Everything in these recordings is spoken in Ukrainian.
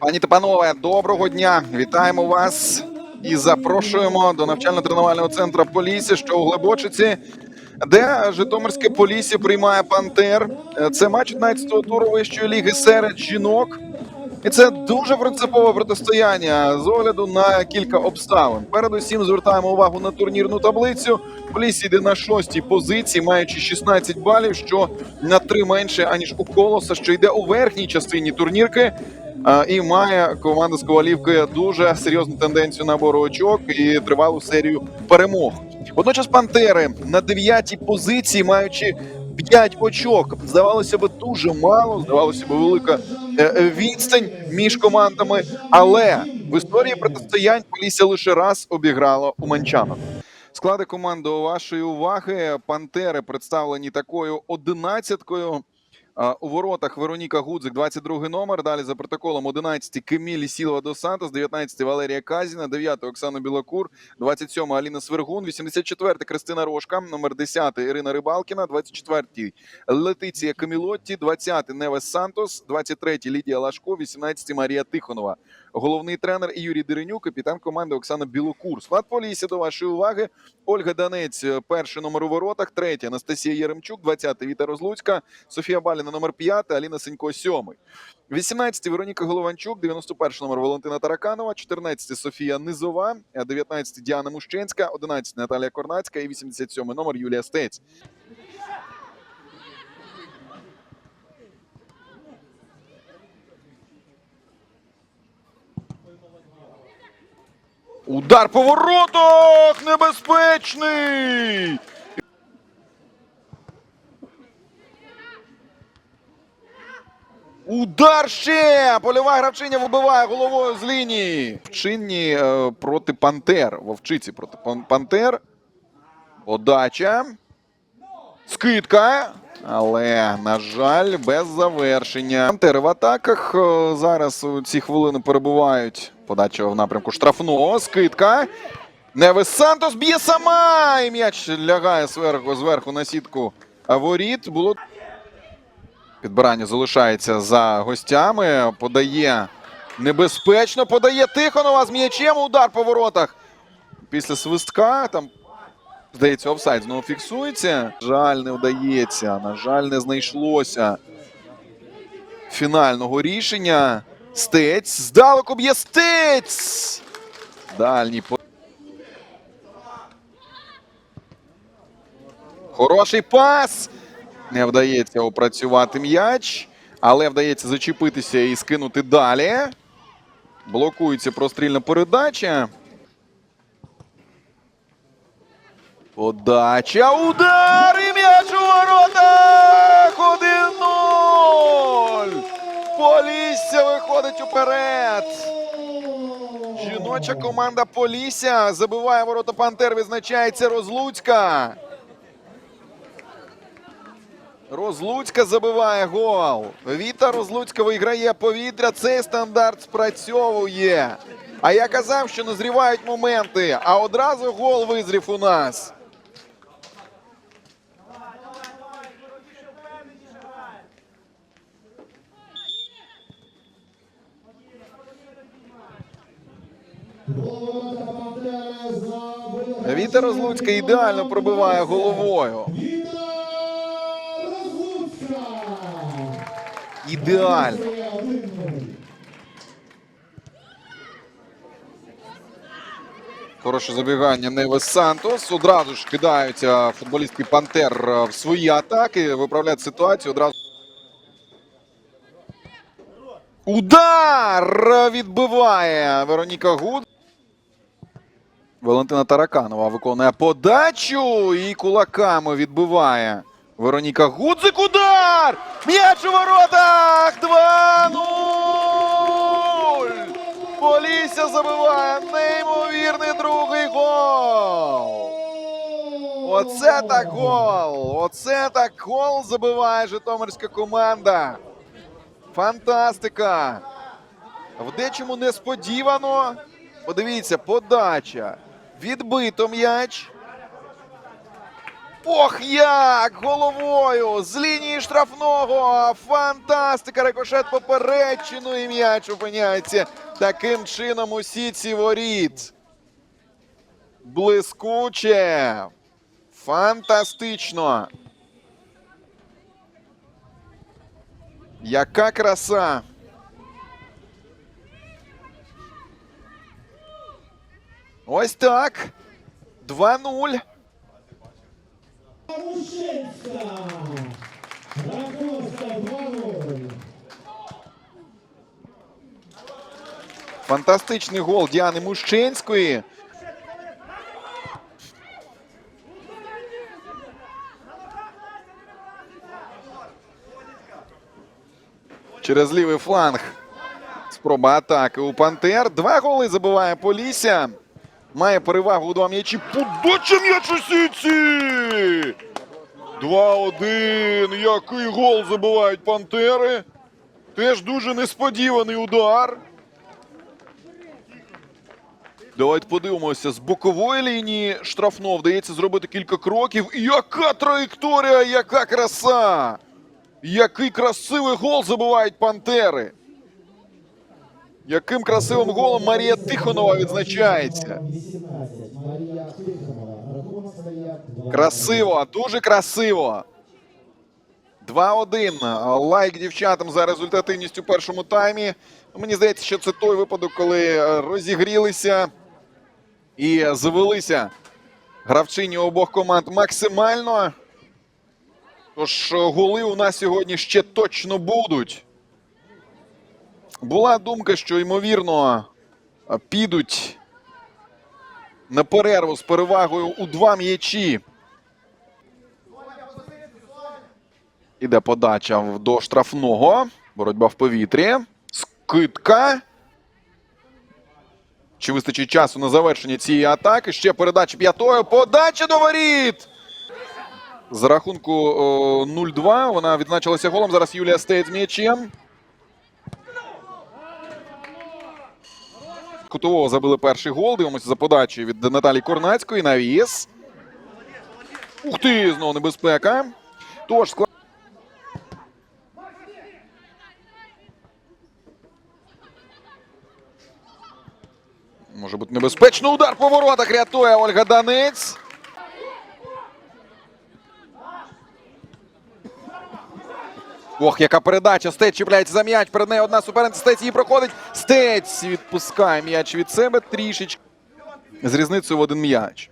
Пані та панове, доброго дня! Вітаємо вас і запрошуємо до навчально-тренувального центру Полісся, що у Глибочиці, де Житомирське Полісся приймає Пантер. Це матч 11-го туру вищої ліги серед жінок. І це дуже принципове протистояння з огляду на кілька обставин. Передусім звертаємо увагу на турнірну таблицю. Полісся йде на шостій позиції, маючи 16 балів, що на три менше аніж у колоса, що йде у верхній частині турнірки. І має команда з Ковалівки дуже серйозну тенденцію набору очок і тривалу серію перемог. Водночас Пантери на дев'ятій позиції, маючи 5 очок, здавалося б, дуже мало, здавалося б, велика е, е, відстань між командами. Але в історії протистоянь Полісся лише раз обіграло у Манчанок. Склади команди у вашої уваги. Пантери представлені такою одинадцяткою. У воротах Вероніка Гудзик, 22 номер. Далі за протоколом 11 Кемілі Сілва до Сантос, 19 Валерія Казіна, 9 Оксана Білокур, 27 Аліна Свергун, 84 Кристина Рожка, номер 10 Ірина Рибалкіна, 24 Летиція Камілотті, 20 Невес Сантос, 23 Лідія Лашко, 18 Марія Тихонова. Головний тренер Юрій Деренюк, капітан команди Оксана Білокур. Склад Полісся до вашої уваги. Ольга Данець, перший номер у воротах, третя Анастасія Єремчук, 20 Віта Розлуцька, Софія Баліна номер 5, Аліна Сенько 7. 18 Вероніка Голованчук, 91 номер Валентина Тараканова, 14 Софія Низова, 19 Діана Мущенська, 11 Наталія Корнацька і 87 номер Юлія Стець. Удар по воротах! Небезпечний! Удар ще! Польова гравчиня вибиває головою з лінії. В чинні е, проти Пантер. Вовчиці проти Пан- Пантер. Подача. Скидка. Але, на жаль, без завершення. Пантери в атаках е, зараз у ці хвилини перебувають. Подача в напрямку штрафного. Скидка. Невес Сантос б'є сама. І м'яч лягає зверху, зверху на сітку воріт. Було Підбирання залишається за гостями. Подає небезпечно. Подає Тихонова з м'ячем. Удар по воротах. Після свистка там, здається, офсайд знову фіксується. Жаль, не вдається. На жаль, не знайшлося фінального рішення. Стець. Здалеку б'є Стець. Дальній. Хороший пас. Не вдається опрацювати м'яч, але вдається зачепитися і скинути далі. Блокується прострільна передача. Подача. Удар! І м'яч у воротах! 1-0! Полісся виходить уперед. Жіноча команда Полісся забиває ворота Пантер. Відзначається Розлуцька. Розлуцька забиває гол. Віта Розлуцька виграє повітря. Цей стандарт спрацьовує. А я казав, що назрівають моменти, а одразу гол визрів у нас. Віта Розлуцька ідеально пробиває головою. Ідеально. Хороше забігання Невес Сантос. Одразу ж кидаються футболістки Пантер в свої атаки, виправляють ситуацію. Одразу. Удар відбиває Вероніка Гуд. Валентина Тараканова виконує подачу і кулаками відбиває. Вероніка Гудзик. Удар! М'яч у воротах! 2-0! Полісся забиває неймовірний другий гол. Оце так гол! Оце так гол забиває Житомирська команда. Фантастика! В дечому несподівано. Подивіться, подача. Відбито м'яч. Ох, як! Головою! З лінії штрафного! Фантастика! Рикошет поперечину і м'яч опиняється таким чином у сітці воріт. Блискуче! Фантастично! Яка краса! Ось так. 2-0. Рахунок став 2-0. Фантастичний гол Діани Мущенської. Через лівий фланг. Спроба атаки у Пантер. Два голи забиває Полісся. Має перевагу у два м'ячі. Подача м'яч у сітці! 2-1. Який гол забивають Пантери. Теж дуже несподіваний удар. Давайте подивимося. З бокової лінії штрафно вдається зробити кілька кроків. Яка траєкторія, яка краса! Який красивий гол забивають Пантери! Яким красивим голом Марія Тихонова відзначається. 18. Марія Тихонова. Рахунок стає 2 Красиво, дуже красиво. 2-1. Лайк дівчатам за результативність у першому таймі. Мені здається, що це той випадок, коли е, розігрілися і завелися гравчині обох команд максимально. Тож е, голи у нас сьогодні ще точно будуть. Була думка, що ймовірно е, підуть на перерву з перевагою у два м'ячі. Іде подача до штрафного. Боротьба в повітрі. Скидка. Чи вистачить часу на завершення цієї атаки? Ще передача п'ятою. Подача до воріт! З рахунку 0-2 вона відзначилася голом. Зараз Юлія Стейт з м'ячем. Кутового забили перший гол. Дивимося за подачею від Наталії Корнацької. Навіс. Ух ти! Знову небезпека. Тож склад. Може бути небезпечно. Удар по воротах рятує Ольга Данець. Ох, яка передача. Стець чіпляється за м'яч. Перед нею одна суперниця. Стець її проходить. Стець відпускає м'яч від себе трішечки. З різницею в один м'яч.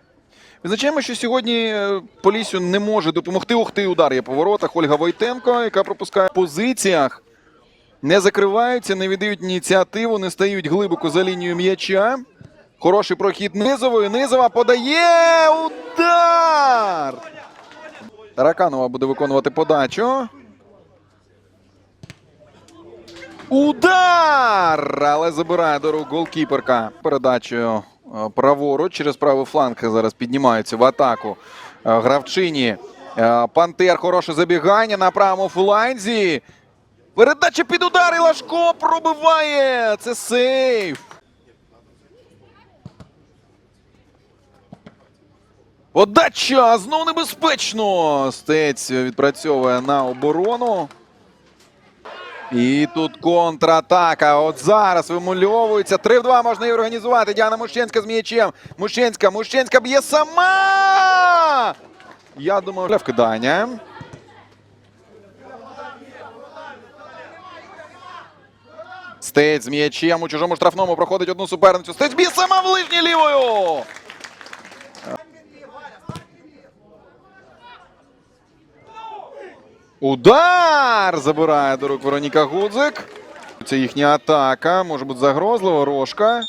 Визначаємо, що сьогодні е, Полісю не може допомогти. Ух ти, удар є по воротах. Ольга Войтенко, яка пропускає позиціях. Не закриваються, не віддають ініціативу, не стають глибоко за лінію м'яча. Хороший прохід низової. Низова подає. Удар! Тараканова буде виконувати подачу. Удар! Але забирає до рук голкіперка. Передачею е, праворуч через правий фланг зараз піднімаються в атаку. Е, Гравчині. Е, Пантер хороше забігання на правому фланзі. Передача під удар і Лашко пробиває. Це сейф. Подача знову небезпечно. Стець відпрацьовує на оборону. І тут контратака. От зараз вимульовується. 3 в 2 можна і організувати. Діана Мущенська з м'ячем. Мущенська, Мущенська б'є сама. Я думаю, для вкидання. Стець з м'ячем у чужому штрафному проходить одну суперницю. Стець б'є сама в лижній лівою. Удар! Забирає до рук Вероніка Гудзик. Це їхня атака. Може бути загрозливо. Рожка.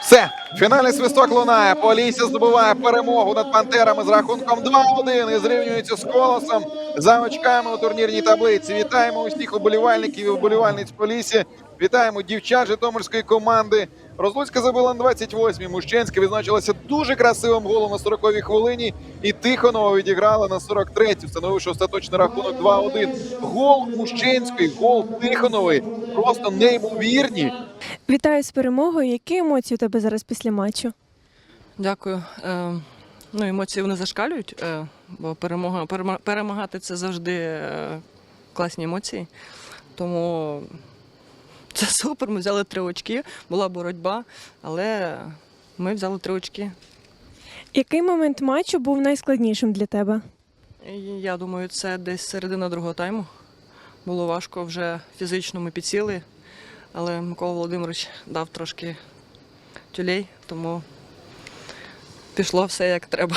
Все. Фінальний свисток лунає. Полісся здобуває перемогу над пантерами з рахунком 2-1 і зрівнюється з колосом за очками у турнірній таблиці. Вітаємо усіх уболівальників і уболівальниць Полісся. Вітаємо дівчат Житомирської команди. Розлуцька забила на 28-й. Мущенська відзначилася дуже красивим голом на 40-й хвилині. І Тихонова відіграла на 43-й, встановивши остаточний рахунок 2-1. Гол Мущенської, гол Тихонової. Просто неймовірні. Вітаю з перемогою. Які емоції у тебе зараз після матчу? Дякую. Е, Ну, емоції вони зашкалюють, е, бо перемога, перемагати це завжди е, класні емоції. Тому це супер. Ми взяли три очки, була боротьба, але ми взяли три очки. Який момент матчу був найскладнішим для тебе? Я думаю, це десь середина другого тайму. Було важко вже фізично ми підсіли, але Микола Володимирович дав трошки тюлей, тому пішло все як треба.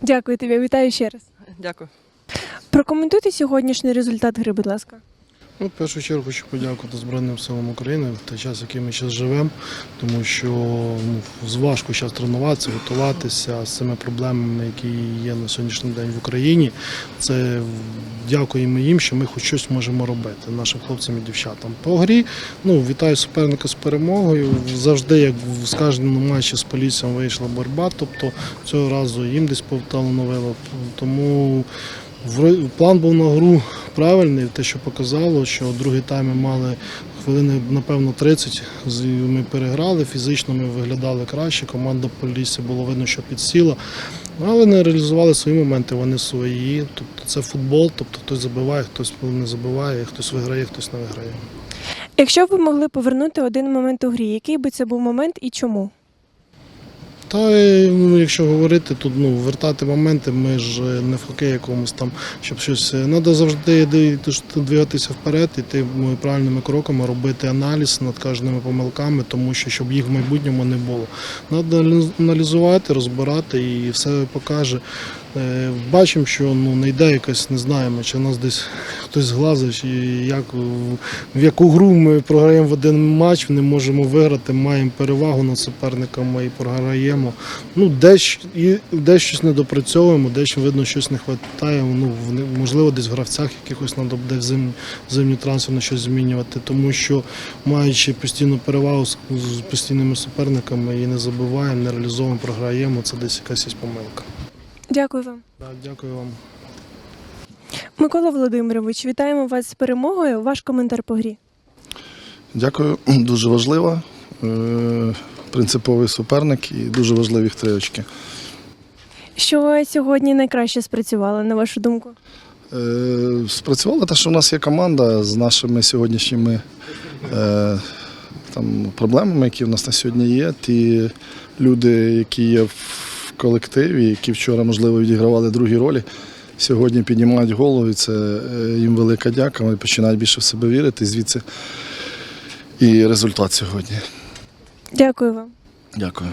Дякую тобі, вітаю ще раз. Дякую. Прокоментуйте сьогоднішній результат гри, будь ласка. Ну, в першу чергу хочу подякувати Збройним силам України в той час, який ми зараз живемо, тому що ну, важко зараз тренуватися, готуватися з цими проблемами, які є на сьогоднішній день в Україні. Це дякуємо їм, що ми хоч щось можемо робити, нашим хлопцям і дівчатам. По грі ну, вітаю суперника з перемогою. Завжди, як в кожному матчі з поліцією вийшла боротьба, тобто цього разу їм десь повталановило. Тому План був на гру правильний, те, що показало, що другий тайм ми мали хвилини, напевно, 30. з- Ми переграли, фізично ми виглядали краще. Команда Полісся було видно, що підсіла. Але не реалізували свої моменти, вони свої. Тобто це футбол, тобто хтось забиває, хтось не забиває, хтось виграє, хтось не виграє. Якщо б ви могли повернути один момент у грі, який би це був момент і чому? Та ну, якщо говорити, тут ну, вертати моменти, ми ж е, не в хокей якомусь там, щоб щось. Треба завжди ди- двигатися вперед, іти правильними кроками, робити аналіз над кожними помилками, тому що щоб їх в майбутньому не було. Треба аналізувати, розбирати і все покаже. Е, Бачимо, що ну, не йде якась, не знаємо, чи нас десь хтось зглазив, як, в- яку гру ми програємо в один матч, не можемо виграти, маємо перевагу над суперниками і програємо. Ну, десь, і, десь щось не допрацьовуємо, десь видно, щось не вистачає. Ну, можливо, десь в гравцях якихось треба буде в зим, зимню трансферно щось змінювати, тому що маючи постійну перевагу з, з постійними суперниками, її не забуваємо, не реалізовуємо, програємо, це десь якась помилка. Дякую вам. Так, Дякую вам. Микола Володимирович, вітаємо вас з перемогою. Ваш коментар по грі. Дякую, дуже важливо. Е, Принциповий суперник і дуже важливі три очки. Що сьогодні найкраще спрацювало, на вашу думку? Е, Спрацювало те, що в нас є команда з нашими сьогоднішніми е, там, проблемами, які в нас на сьогодні є. Ті люди, які є в колективі, які вчора, можливо, відігравали другі ролі, сьогодні піднімають голову, і це е, їм велика дяка. Вони починають більше в себе вірити. Звідси і результат сьогодні. Дякую вам. Дякую.